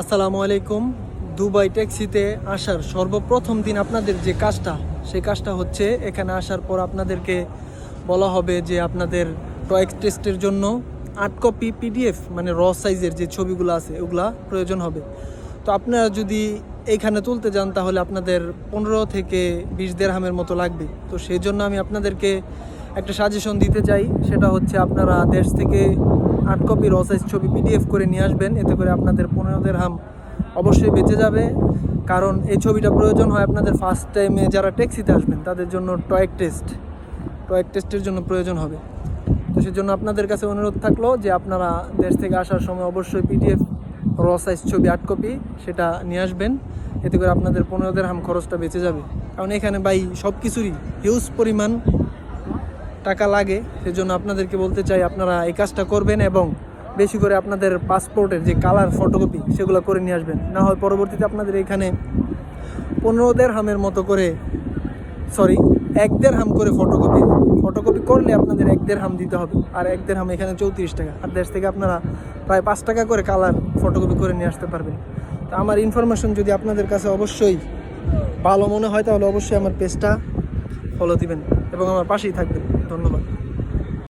আসসালামু আলাইকুম। দুবাই ট্যাক্সিতে আসার সর্বপ্রথম দিন আপনাদের যে কাজটা, সেই কাজটা হচ্ছে এখানে আসার পর আপনাদেরকে বলা হবে যে আপনাদের টয়েক টেস্টের জন্য আট কপি পিডিএফ মানে র সাইজের যে ছবিগুলো আছে, ওগুলা প্রয়োজন হবে। তো আপনারা যদি এইখানে তুলতে যান, তাহলে আপনাদের পনেরো থেকে বিশ দেড়হামের মতো লাগবে। তো সেই জন্য আমি আপনাদেরকে একটা সাজেশন দিতে চাই, সেটা হচ্ছে আপনারা দেশ থেকে আট কপি র সাইজ ছবি পিডিএফ করে নিয়ে আসবেন, এতে করে আপনাদের পনেরো দেড়হাম অবশ্যই বেঁচে যাবে। কারণ এই ছবিটা প্রয়োজন হয় আপনাদের ফার্স্ট টাইমে যারা ট্যাক্সিতে আসবেন, তাদের জন্য টয়েক টেস্ট টয়েক টেস্টের জন্য প্রয়োজন হবে। তো সেজন্য আপনাদের কাছে অনুরোধ থাকল যে আপনারা দেশ থেকে আসার সময় অবশ্যই পিডিএফ র সাইজ ছবি আট কপি সেটা নিয়ে আসবেন, এতে করে আপনাদের পনেরো দেড়হাম খরচটা বেঁচে যাবে। কারণ এখানে বাই সব কিছুরই হিউজ পরিমাণ টাকা লাগে, সেজন্য আপনাদেরকে বলতে চাই, আপনারা এই কাজটা করবেন এবং বেশি করে আপনাদের পাসপোর্টের যে কালার ফটোকপি সেগুলো করে নিয়ে আসবেন। না হয় পরবর্তীতে আপনাদের এখানে পনেরো দেড় হামের মতো করে সরি এক দেড় হাম করে ফটোকপি ফটোকপি করলে আপনাদের এক দেড় হাম দিতে হবে। আর এক দেড় হাম এখানে চৌত্রিশ টাকা। আর দেশ থেকে আপনারা প্রায় পাঁচ টাকা করে কালার ফটোকপি করে নিয়ে আসতে পারবেন। তো আমার ইনফরমেশন যদি আপনাদের কাছে অবশ্যই ভালো মনে হয়, তাহলে অবশ্যই আমার পেজটা ফলো দিবেন। এবং আমার পাশেই থাকবেন। ধন্যবাদ।